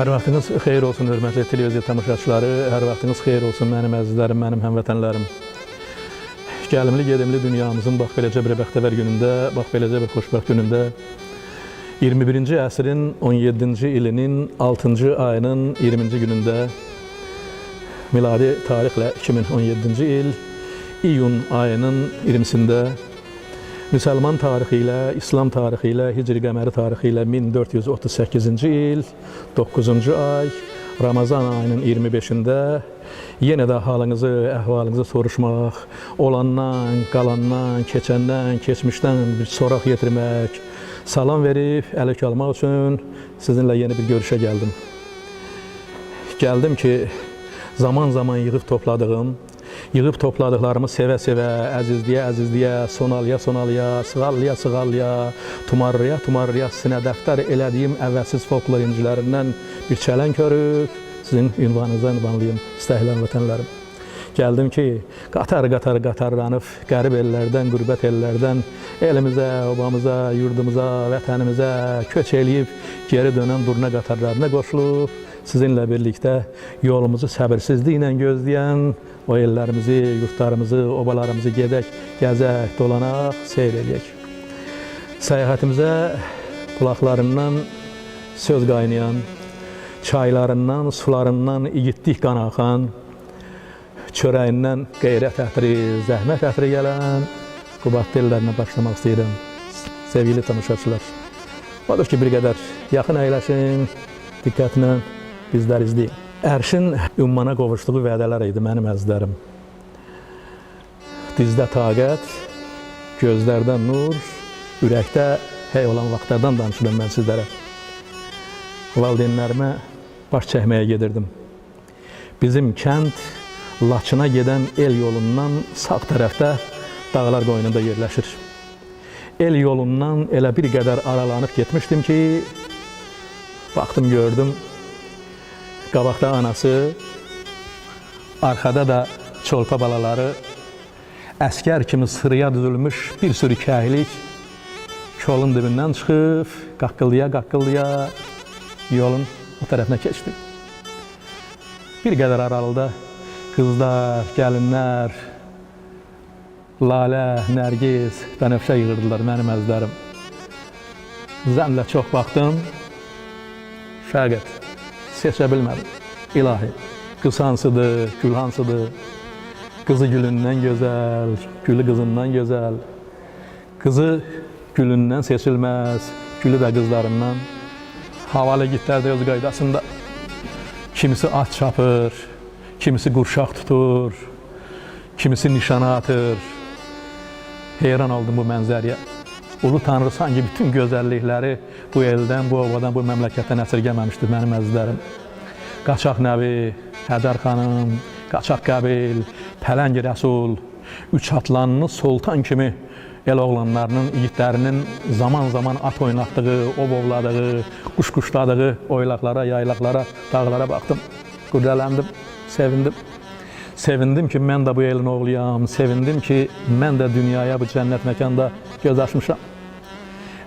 Hər vaxtınız xeyir olsun, hörmətli televiziya tamaşaçıları. Hər vaxtınız xeyir olsun mənim əzizlərim, mənim həmvətənlərim. Gəlimli, gedimli dünyamızın bax beləcə bir bəxtəvər günündə, bax beləcə bir xoşbəxt günündə 21-ci əsrin 17-ci ilinin 6-cı ayının 20-ci günündə miladi tarixlə 2017-ci il iyun ayının 20-sində Müsəlman tarixi ilə, İslam tarixi ilə, Hicri qəməri tarixi ilə 1438-ci il 9-cu ay Ramazan ayının 25-də yenə də halınızı, əhvalınızı soruşmaq, olandan, qalandan, keçəndən, keçmişdən bir soraq yetirmək, salam verib əlik almaq üçün sizinlə yeni bir görüşə gəldim. Gəldim ki, zaman-zaman yığıb topladığım yığıb topladıqlarımı sevə-sevə, əzizliyə, əzizliyə, sonalıya, sonalıya, sığallıya, sığallıya, tumarlıya, tumarlıya sinə dəftər elədiyim əvvəlsiz folklor incilərindən bir çələng görüb sizin ünvanınıza ünvanlayım, istəkilən vətənlərim. Gəldim ki, qatar-qatar qatarlanıb qərib ellərdən, qürbət ellərdən elimizə, obamıza, yurdumuza, vətənimizə köç eləyib geri dönən durna qatarlarına qoşulub sizinlə birlikdə yolumuzu səbirsizliklə gözləyən o ellərimizi, yurtlarımızı, obalarımızı gedək, gəzək, dolanaq, seyr eləyək. Səyahətimizə qulaqlarından söz qaynayan, çaylarından, sularından igidlik qan axan, çörəyindən qeyrət ətri, zəhmət ətri gələn Qubadlı ellərinə başlamaq istəyirəm. Sevgili tamaşaçılar, odur ki, bir qədər yaxın əyləşin, diqqətlə bizlər izləyin. Ərşin ümmana qovuşduğu vədələr idi mənim əzizlərim. Dizdə taqət, gözlərdə nur, ürəkdə hey olan vaxtlardan danışıram mən sizlərə. Valideynlərimə baş çəkməyə gedirdim. Bizim kənd Laçına gedən el yolundan sağ tərəfdə dağlar qoynunda yerləşir. El yolundan elə bir qədər aralanıb getmişdim ki, baxdım gördüm Qabaqda anası, arxada da çolpa balaları, əskər kimi sırıya düzülmüş bir sürü kəhlik kolun dibindən çıxıb, qaqqıldıya-qaqqıldıya yolun o tərəfinə keçdi. Bir qədər aralıda qızlar, gəlinlər, lalə, nərgiz, bənəfşə yığırdılar mənim əzlərim. Zəmlə çox baxdım, fəqət seçə bilmədim. İlahi, qız hansıdır, gül hansıdır? Qızı gülündən gözəl, gülü qızından gözəl. Qızı gülündən seçilməz, gülü də qızlarından. Havalı gitlər də öz qaydasında. Kimisi at çapır, kimisi qurşaq tutur, kimisi nişana atır. Heyran oldum bu mənzərəyə. Ulu Tanrı sanki bütün gözəllikləri bu eldən, bu ovadan, bu məmləkətdən əsirgəməmişdir mənim əzizlərim. Qaçaq Nəbi, Hədər xanım, Qaçaq Qəbil, Pələng Rəsul, üç atlanını Sultan kimi el oğlanlarının, igidlərinin zaman-zaman at oynatdığı, ov ovladığı, quş quşladığı oylaqlara, yaylaqlara, dağlara baxdım. Qüdrələndim, sevindim. Sevindim ki, mən də bu elin oğluyam. Sevindim ki, mən də dünyaya bu cənnət məkanda göz açmışam.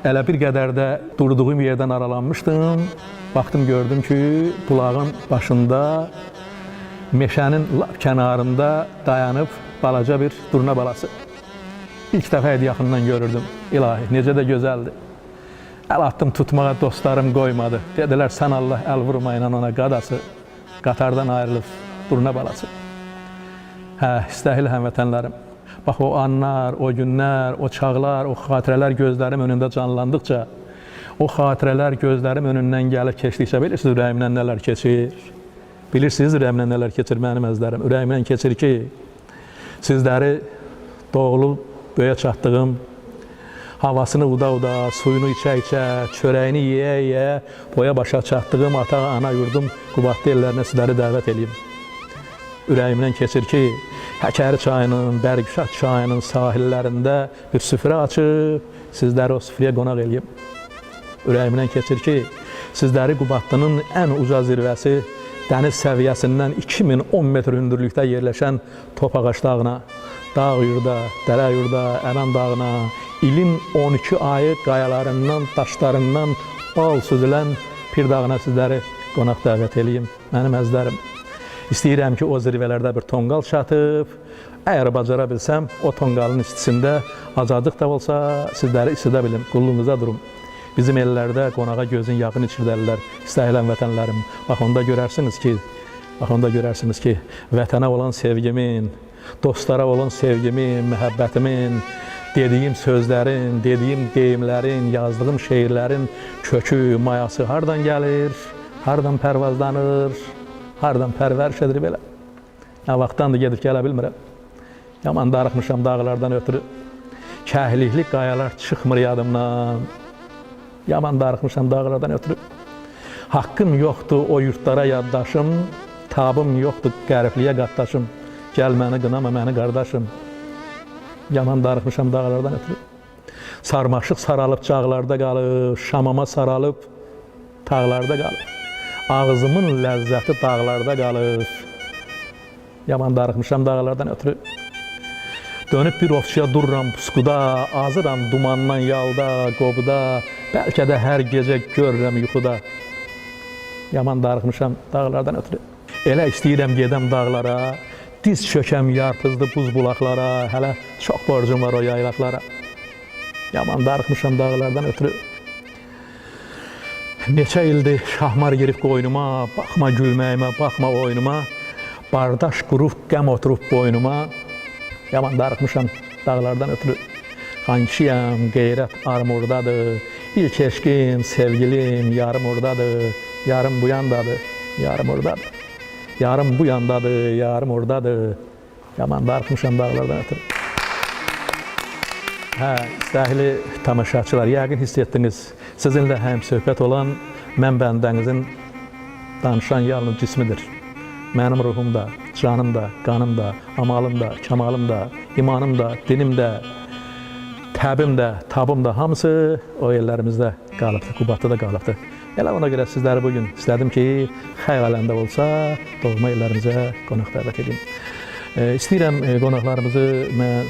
Elə bir qədər də durduğum yerdən aralanmışdım. Baxdım, gördüm ki, bulağın başında, meşənin kənarında dayanıb balaca bir durna balası. İlk dəfə idi yaxından görürdüm. İlahi, necə də gözəldir. Əl atdım tutmağa, dostlarım qoymadı. Dedilər, sən Allah əl vurma ilə ona qadası. Qatardan ayrılıb durna balası. Hə, istəkli həmvətənlərim. Bax o anlar, o günlər, o çağlar, o xatirələr gözlərim önündə canlandıqca, o xatirələr gözlərim önündən gəlib keçdikcə bilirsiniz ürəyimdən nələr keçir. Bilirsiniz ürəyimdən nələr keçir mənim əzlərim. Ürəyimdən keçir ki, sizləri doğulub böyə çatdığım, havasını uda-uda, suyunu içə-içə, çörəyini yeyə-yeyə boya başa çatdığım ata, ana yurdum Qubadlı ellərinə sizləri dəvət edeyim. Ürəyimdən keçir ki, Həkəri çayının, Bərgüşat çayının sahillərində bir süfrə açıb, sizləri o süfrəyə qonaq eləyim. Ürəyimdən keçir ki, sizləri Qubadlının ən uca zirvəsi dəniz səviyyəsindən 2010 metr hündürlükdə yerləşən Topağaç dağına, dağ yurda, dərə yurda, Ərən dağına, ilin 12 ayı qayalarından, daşlarından bal süzülən Pir dağına sizləri qonaq dəvət eləyim. Mənim əzlərim. İstəyirəm ki, o zirvələrdə bir tonqal çatıb, əgər bacara bilsəm, o tonqalın istisində azacıq da olsa sizləri isidə bilim, qulluğunuza durum. Bizim ellərdə qonağa gözün yağını içirdərlər, istəyilən vətənlərim. Bax onda görərsiniz ki, bax onda görərsiniz ki, vətənə olan sevgimin, dostlara olan sevgimin, məhəbbətimin, dediyim sözlərin, dediyim deyimlərin, yazdığım şeirlərin kökü, mayası hardan gəlir, hardan pərvazlanır, hardan pərvəriş edir belə. Nə vaxtdan da gedib gələ bilmirəm. Yaman darıxmışam dağlardan ötürü. Kəhlikli qayalar çıxmır yadımdan. Yaman darıxmışam dağlardan ötürü. Haqqım yoxdur o yurtlara yaddaşım, tabım yoxdur qəribliyə qatdaşım. Gəl məni qınama məni qardaşım. Yaman darıxmışam dağlardan ötürü. Sarmaşıq saralıb cağlarda qalıb, şamama saralıb tağlarda qalıb. Ağzımın ləzzəti dağlarda qalıb. Yaman darıxmışam dağlardan ötürü. Dönüb bir ovçuya dururam puskuda, azıram dumandan yalda, qobuda, bəlkə də hər gecə görürəm yuxuda. Yaman darıxmışam dağlardan ötürü. Elə istəyirəm gedəm dağlara, diz çökəm yarpızlı buz bulaqlara, hələ çox borcum var o yaylaqlara. Yaman darıxmışam dağlardan ötürü. Neçə ildir şahmar girib qoynuma, baxma gülməyimə, baxma oyunuma. Bardaş qurub qəm oturub boynuma. Yaman darıxmışam dağlardan ötürü. Xankişiyəm, qeyrət arım oradadır. İlk eşqim, sevgilim, yarım oradadır. Yarım bu yandadır, yarım oradadır. Yarım bu yandadır, yarım oradadır. Yaman darıxmışam dağlardan ötürü. Hə, istəhli tamaşaçılar, yəqin hiss etdiniz. Sizinlə həm söhbət olan mən bəndənizin danışan yalnız cismidir. Mənim ruhum da, canım da, qanım da, amalım da, kamalım da, imanım da, dinim də, təbim də, tabım da hamısı o ellərimizdə qalıbdı, Qubatda da qalıbdı. Elə ona görə sizləri bugün istədim ki, xəyalanda olsa doğma ellərimizə qonaq dəvət edeyim. E, istəyirəm e, qonaqlarımızı mən